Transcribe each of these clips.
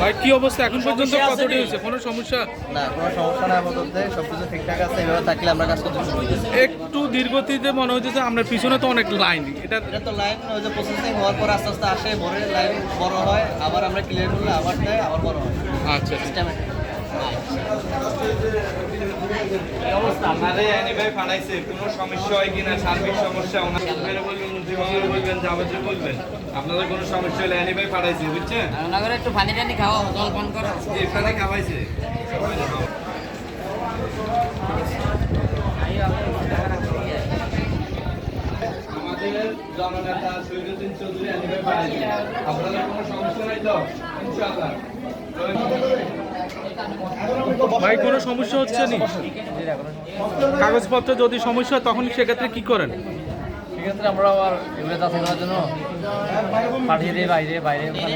ভাই কি অবস্থা? এখন পর্যন্ত কতটি হয়েছে? কোনো সমস্যা? না কোনো সমস্যা নাই আপাতত। সব কিছু ঠিকঠাক আছে এভাবে থাকলে আমরা কাজ করতে শুরু একটু দীর্ঘতিতে মনে হচ্ছে যে আপনার পিছনে তো অনেক লাইন এটা এটা তো লাইন ওই যে প্রসেসিং হওয়ার পর আস্তে আস্তে আসে ভরে লাইন বড় হয় আবার আমরা ক্লিয়ার করলে আবার দেয় আবার বড় হয়। আচ্ছা সিস্টেমে আপনাদের কোনো সমস্যা হলে এনিভাবে ফাড়াইছে বুঝছেন একটু পানি টানি খাওয়া জল পান করো এখানে খাওয়াইছে আমাদের জননেতা শহীদুদ্দিন চৌধুরী আপনাদের কোনো সমস্যা নাই তো? ইনশাআল্লাহ। ভাই কোনো সমস্যা হচ্ছে নি? কাগজপত্র যদি সমস্যা তখন সেক্ষেত্রে কি করেন? সেক্ষেত্রে আমরা আবার এগুলো যাচাই করার জন্য পাঠিয়ে দিই বাইরে বাইরে মানে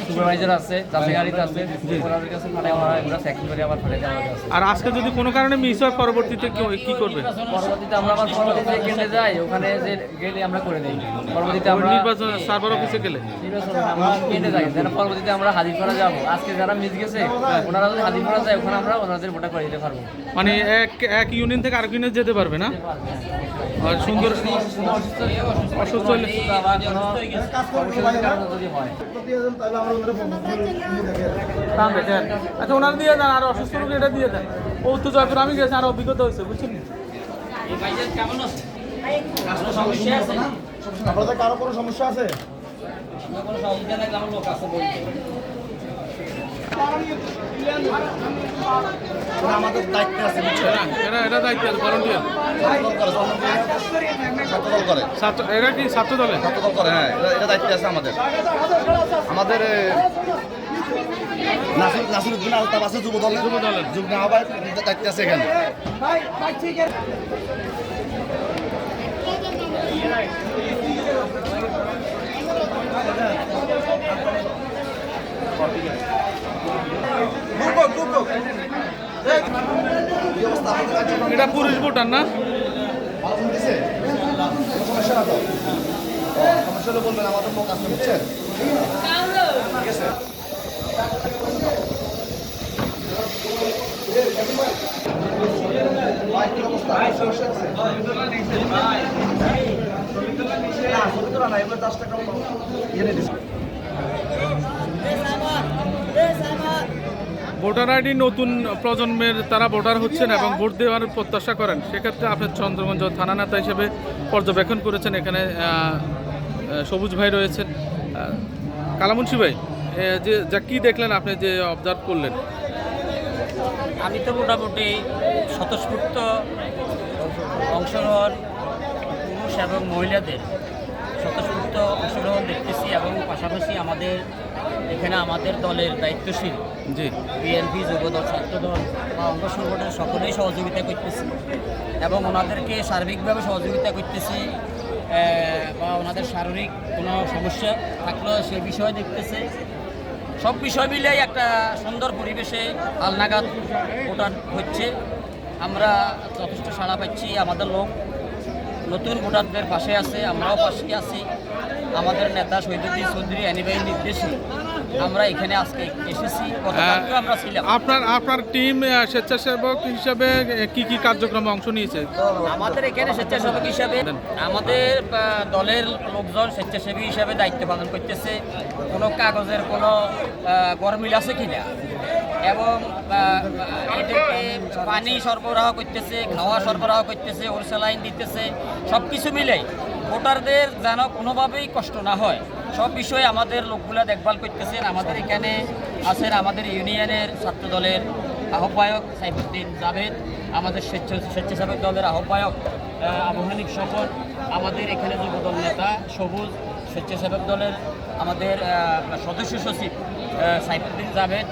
সুপারভাইজার আছে যাচাই গাড়িতে আছে ওনাদের কাছে পাঠাই আমরা এগুলো চেকিং করে আবার পাঠিয়ে দেওয়া কাছে আর আজকে যদি কোনো কারণে মিস হয় পরবর্তীতে কি- কি করবে? পরবর্তীতে আমরা আবার পরবর্তীতে কেন্দ্রে যাই ওখানে যে গেলে আমরা করে দিই। পরবর্তীতে আমরা নির্বাচন সার্ভার অফিসে গেলে? নির্বাচন আমরা কেন্দ্রে যাই যেন পরবর্তীতে আমরা হাজির করা যাব। আজকে যারা মিস গেছে ওনারা যদি হাজির করা যায় ওখানে আমরা ওনাদের ভোটা করে দিতে পারব। মানে এক এক ইউনিয়ন থেকে আরেক ইউনিয়ন যেতে পারবে না? আর সুন্দর হয় আচ্ছা ওনার দিয়ে দেন আর অসুস্থ রোগী এটা দিয়ে দেন ও তো জয়পুর আমি গেছি আর অভিজ্ঞতা হয়েছে বুঝছেন আপনাদের কারও কোনো সমস্যা আছে কোনো সমস্যা থাকলে আমার লোক আছে আমাদের দায়িত্বে আছে এরা এরা দায়িত্ব আছে ভলান্টিয়ার ছাত্রদল করে ছাত্র এরা কি ছাত্র দলে ছাত্রদল করে হ্যাঁ এটা- দায়িত্বে আছে আমাদের। আমাদের নাসির নাসির উদ্দিন আলতাব আছে যুব দলের যুব দলের যুগ্ম আহ্বায়ক দায়িত্বে আছে এখানে কি অবস্থা আপনাদের কাছে এটা পুরুষ ভোটার না ভালো ফোন দিছে কোনো সমস্যা না তো ও, সমস্যা হলে বলবেন আমাদের লোক আসবে বুঝছেন ঠিক আছে ভাই, কি অবস্থা? সমস্যা আছে? না, ছবি তোলা না, এগুলো দশ টাকা। ভোটার আইডি নতুন প্রজন্মের তারা ভোটার হচ্ছেন এবং ভোট দেওয়ার প্রত্যাশা করেন। সেক্ষেত্রে আপনি চন্দ্রগঞ্জ থানা নেতা হিসেবে পর্যবেক্ষণ করেছেন, এখানে সবুজ ভাই রয়েছেন। কালামুন্সি ভাই যে, যা কী দেখলেন আপনি যে অবজার্ভ করলেন? আমি তো মোটামুটি স্বতঃস্ফূর্ত অংশগ্রহণ, পুরুষ এবং মহিলাদের স্বতঃস্ফূর্ত অংশগ্রহণ দেখতেছি এবং পাশাপাশি আমাদের এখানে আমাদের দলের দায়িত্বশীল জি। বিএনপি যুবদল ছাত্রদল বা অঙ্গ সংগঠন সকলেই সহযোগিতা করতেছি এবং ওনাদেরকে সার্বিকভাবে সহযোগিতা করতেছি বা ওনাদের শারীরিক কোনো সমস্যা থাকলেও সে বিষয় দেখতেছে। সব বিষয় মিলেই একটা সুন্দর পরিবেশে হালনাগাদ ভোটার হচ্ছে। আমরা যথেষ্ট সাড়া পাচ্ছি আমাদের লোক নতুন ভোটারদের পাশে আছে আমরাও পাশে আছি। আমাদের নেতা শহীদুদ্দিন চৌধুরী অ্যানিভাই নির্দেশে। আমরা এখানে আজকে এসেছি আমরা ছিলাম। আপনার আপনার টিম স্বেচ্ছাসেবক হিসাবে কি কি কার্যক্রমে অংশ নিয়েছে? আমাদের এখানে স্বেচ্ছাসেবক হিসাবে আমাদের দলের লোকজন স্বেচ্ছাসেবী হিসাবে দায়িত্ব পালন করতেছে। কোনো কাগজের কোনো গরমিল আছে কিনা? এবং এদেরকে পানি সরবরাহ করতেছে খাওয়া সরবরাহ করতেছে ওর স্যালাইন দিতেছে সব কিছু মিলে ভোটারদের যেন কোনোভাবেই কষ্ট না হয়। সব বিষয়ে আমাদের লোকগুলা দেখভাল করতেছেন। আমাদের এখানে আছেন আমাদের ইউনিয়নের ছাত্র দলের আহ্বায়ক সাইফুদ্দিন জাভেদ আমাদের স্বেচ্ছা স্বেচ্ছাসেবক দলের আহ্বায়ক আহ, আবু হানিফ স্বপন আমাদের এখানে যুবদল নেতা সবুজ স্বেচ্ছাসেবক দলের আমাদের সদস্য সচিব সাইফুদ্দিন জাভেদ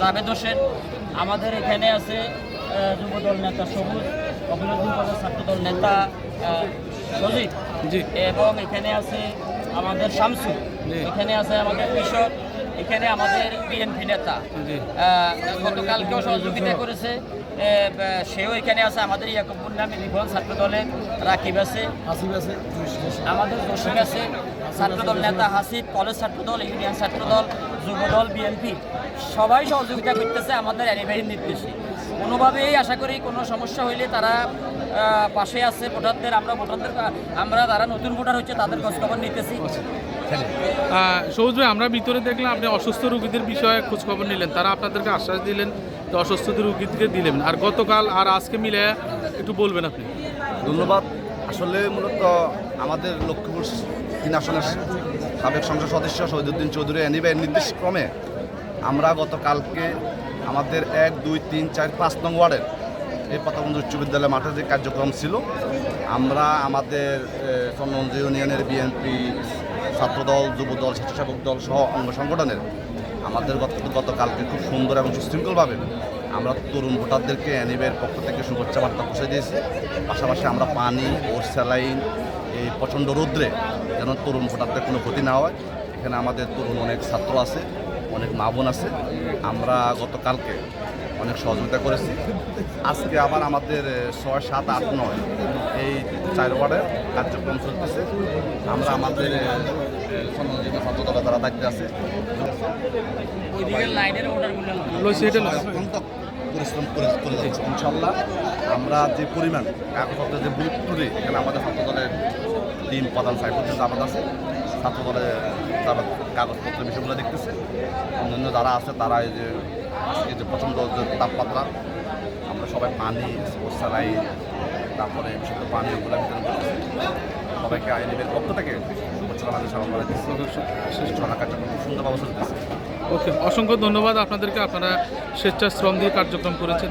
জাভেদ হোসেন। আমাদের এখানে আছে যুবদল নেতা সবুজ অভিনন্দন ছাত্রদল নেতা সজিব। জি। এবং এখানে আছে আমাদের শামসু। এখানে আছে আমাদের কৃষক এখানে আমাদের বিএনপি নেতা। গতকালকেও সহযোগিতা করেছে। সেও এখানে আছে আমাদের ইয়াকুবুর নামে বিভন ছাত্র দলে রাকিব আছে। হাসিব আছে আমাদের জসিম আছে ছাত্রদল নেতা Hasib college Chhatradal union Chhatradal Jubodal BNP. সবাই সহযোগিতা করতেছে আমাদের অ্যানিভারির নির্দেশে। কোনোভাবেই আশা করি কোনো সমস্যা হইলে তারা পাশে আছে ভোটারদের আমরা ভোটারদের আমরা যারা নতুন ভোটার হচ্ছে তাদের খোঁজখবর নিতেছি। ভাই আমরা ভিতরে দেখলাম আপনি অসুস্থ রোগীদের বিষয়ে খোঁজখবর নিলেন তারা আপনাদেরকে আশ্বাস দিলেন যে অসুস্থ দিলেন। আর গতকাল আর আজকে মিলে একটু বলবেন আপনি। ধন্যবাদ। আসলে মূলত আমাদের লক্ষ্মীপুর তিন আসনের সাবেক সংসদ সদস্য শহীদুদ্দিন চৌধুরী অ্যানিবাইয়ের নির্দেশ ক্রমে আমরা গতকালকে আমাদের এক, দুই, তিন, চার, পাঁচ নং ওয়ার্ডের এই পতাবন্ধু উচ্চ বিদ্যালয় মাঠে যে কার্যক্রম ছিল, আমরা আমাদের চন্দ্রগঞ্জ ইউনিয়নের বিএনপি ছাত্রদল, যুবদল, স্বেচ্ছাসেবক দল সহ অঙ্গ সংগঠনের আমাদের গত গতকালকে খুব সুন্দর এবং সুশৃঙ্খলভাবে আমরা তরুণ ভোটারদেরকে অ্যানিবের পক্ষ থেকে শুভেচ্ছা বার্তা পৌঁছে দিয়েছি। পাশাপাশি আমরা পানি ও স্যালাইন, এই প্রচণ্ড রৌদ্রে যেন তরুণ ভোটারদের কোনো ক্ষতি না হয়। এখানে আমাদের তরুণ অনেক ছাত্র আছে, অনেক মা বোন আছে। আমরা গতকালকে অনেক সহযোগিতা করেছি। আজকে আবার আমাদের ছয় সাত আট নয় এই চার ওয়ার্ডের কার্যক্রম চলতেছে। আমরা আমাদের যারা দায়িত্বে আছে পরিশ্রম করে করে যাচ্ছে ইনশাল্লাহ আমরা যে পরিমাণ কাগজপত্রের যে বুথটুরি এখানে আমাদের ছাত্র দলের টিম প্রধান সাইফুদ্দিন জামাত আছে ছাত্র তারা যারা কাগজপত্রের বিষয়গুলো দেখতেছে অন্যান্য যারা আছে তারা এই যে আজকে যে প্রচণ্ড যে তাপমাত্রা আমরা সবাই পানি স্যালাইন তারপরে বিশুদ্ধ পানি ওগুলো বিতরণ করতেছি। সবাইকে আইনের পক্ষ থেকে শুভেচ্ছা আমাদের স্মরণ করা কার্যক্রম খুব সুন্দরভাবে চলতেছে ওকে অসংখ্য ধন্যবাদ আপনাদেরকে। আপনারা স্বেচ্ছাশ্রম দিয়ে কার্যক্রম করেছেন।